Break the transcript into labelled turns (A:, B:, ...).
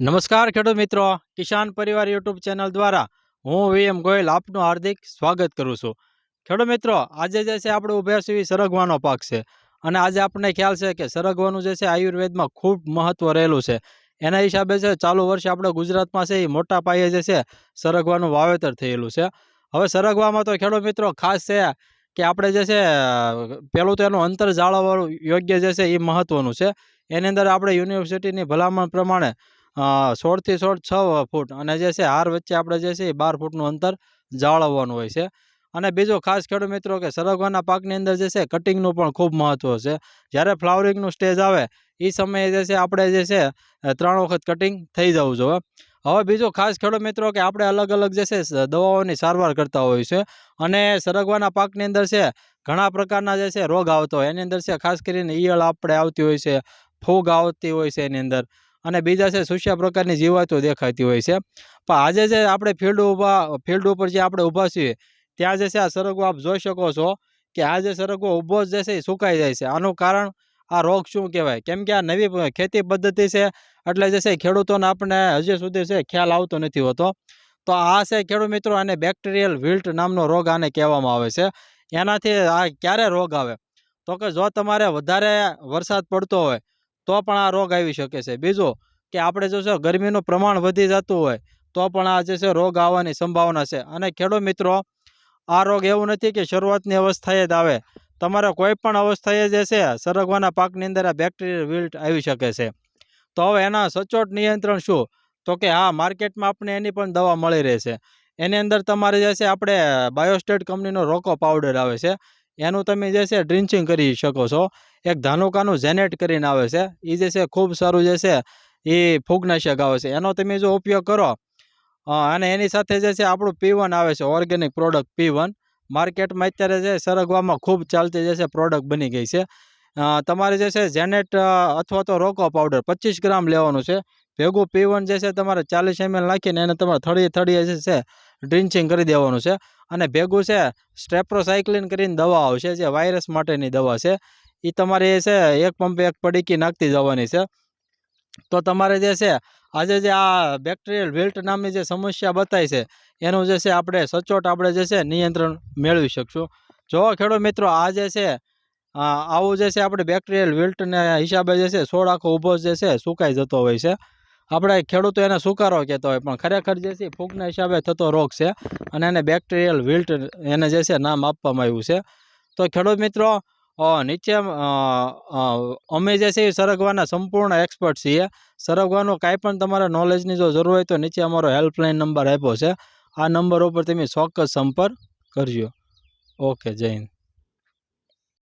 A: નમસ્કાર ખેડૂત મિત્રો. કિસાન પરિવાર યુટ્યુબ ચેનલ દ્વારા હું વી એમ ગોયલ આપનું હાર્દિક સ્વાગત કરું છું. ખેડૂત મિત્રો, આજે જે છે આપણે ઊભા છીએ સરગવાનો પાક છે. અને આજે આપણને ખ્યાલ છે કે સરગવાનું જે છે આયુર્વેદમાં ખૂબ મહત્વ રહેલું છે. એના હિસાબે છે ચાલુ વર્ષે આપણે ગુજરાતમાં છે એ મોટા પાયે જે છે સરગવાનું વાવેતર થયેલું છે. હવે સરગવામાં તો ખેડૂત મિત્રો ખાસ છે કે આપણે જે છે પહેલું તો એનું અંતર જાળવવાનું યોગ્ય જે છે એ મહત્વનું છે. એની અંદર આપણે યુનિવર્સિટીની ભલામણ પ્રમાણે સોળથી સોળ છ ફૂટ અને જે છે હાર વચ્ચે આપણે જે છે એ બાર ફૂટનું અંતર જાળવવાનું હોય છે. અને બીજો ખાસ ખેડૂત મિત્રો કે સરગવાના પાકની અંદર જે છે કટિંગનું પણ ખૂબ મહત્વ છે. જ્યારે ફ્લાવરિંગનું સ્ટેજ આવે, એ સમયે જે છે આપણે જે છે ત્રણ વખત કટિંગ થઈ જવું જોઈએ. હવે બીજો ખાસ ખેડૂત મિત્રો કે આપણે અલગ અલગ જે છે દવાઓની સારવાર કરતા હોય છે અને સરગવાના પાકની અંદર છે, ઘણા પ્રકારના જે છે રોગ આવતો હોય. એની અંદર છે, ખાસ કરીને ઈયળ આપણે આવતી હોય છે, ફૂગ આવતી હોય છે એની અંદર. અને બીજા છે સુસ્યા પ્રકારની જીવાતો દેખાતી હોય છે. પણ આજે જે આપણે ફિલ્ડ ઊભા ફિલ્ડ ઉપર જે આપણે ઊભા છીએ, ત્યાં જે છે આ સરગવો આપ જોઈ શકો છો કે આ જે સરગવો ઊભો જ છે એ સુકાઈ જાય છે. આનું કારણ આ રોગ શું કહેવાય? કેમ કે આ નવી ખેતી પદ્ધતિ છે એટલે જે છે ખેડૂતોને આપણને હજી સુધી છે ખ્યાલ આવતો નથી હોતો. તો આ છે ખેડૂત મિત્રો આને બેક્ટેરિયલ વિલ્ટ નામનો રોગ આને કહેવામાં આવે છે. એનાથી આ ક્યારે રોગ આવે? તો કે જો તમારે વધારે વરસાદ પડતો હોય તો પણ આ રોગ આવી શકે છે. બીજું કે આપણે જો છે ગરમીનું પ્રમાણ વધી જતું હોય, તો પણ આ જે છે રોગ આવવાની સંભાવના છે. અને ખેડૂત મિત્રો, આ રોગ એવું નથી કે શરૂઆતની અવસ્થાએ જ આવે. તમારે કોઈ પણ અવસ્થાએ જે છે સરગવાના પાકની અંદર આ બેક્ટેરિયલ વિલ્ટ આવી શકે છે. તો હવે એના સચોટ નિયંત્રણ શું? તો કે હા, માર્કેટમાં આપણે એની પણ દવા મળી રહેશે એની અંદર તમારે જે છે આપણે બાયોસ્ટેટ કંપનીનો રોકો પાવડર આવે છે. એનું તમે જે છે ડ્રિન્ચિંગ કરી શકો છો. એક ધાનુકાનું જેનેટ કરીને આવે છે. એ જે છે ખૂબ સારું જે છે એ ફૂગનાશક આવે છે. એનો તમે જો ઉપયોગ કરો અને એની સાથે જે છે આપણું પી આવે છે ઓર્ગેનિક પ્રોડક્ટ પી માર્કેટમાં અત્યારે જે સરગવામાં ખૂબ ચાલતી જે છે પ્રોડક્ટ બની ગઈ છે. તમારે જે છે જેનેટ અથવા તો રોકો પાવડર પચીસ ગ્રામ લેવાનું છે. ભેગું પી જે છે તમારે ચાલીસ એમએલ નાખીને એને તમારે થળીએ થળીએ જે છે ડ્રિન્ચિંગ કરી દેવાનું છે. અને ભેગું છે સ્ટ્રેપ્રોસાયક્લિન કરીને દવા આવશે, જે વાયરસ માટેની દવા છે. એ તમારે એ છે, એક પંપે એક પડીકી નાખતી જવાની છે. તો તમારે જે છે, આજે જે આ બેક્ટેરિયલ વિલ્ટ નામની જે સમસ્યા બતાવી છે, એનું જે છે આપણે સચોટ આપણે જે છે નિયંત્રણ મેળવી શકશું. જો ખેડૂત મિત્રો, આ જે છે આવું જે છે આપણે બેક્ટેરિયલ વિલ્ટને હિસાબે જે છે છોડ આખો ઊભો જે છે, સુકાઈ જતો હોય છે. આપણે ખેડૂતો એને સુકારો કહેતો હોય, પણ ખરેખર જે છે ફૂગના હિસાબે થતો રોગ છે અને એને બેક્ટેરિયલ વિલ્ટ એને જે છે નામ આપવામાં આવ્યું છે. તો ખેડૂત મિત્રો નીચે અમે જે છે એ સરગવાના સંપૂર્ણ એક્સપર્ટ છીએ. સરગવાનું કાંઈ પણ તમારે નોલેજની જો જરૂર હોય તો નીચે અમારો હેલ્પલાઇન નંબર આપ્યો છે. આ નંબર ઉપર તમે ચોક્કસ સંપર્ક કરજો. ઓકે જય હિન્દ.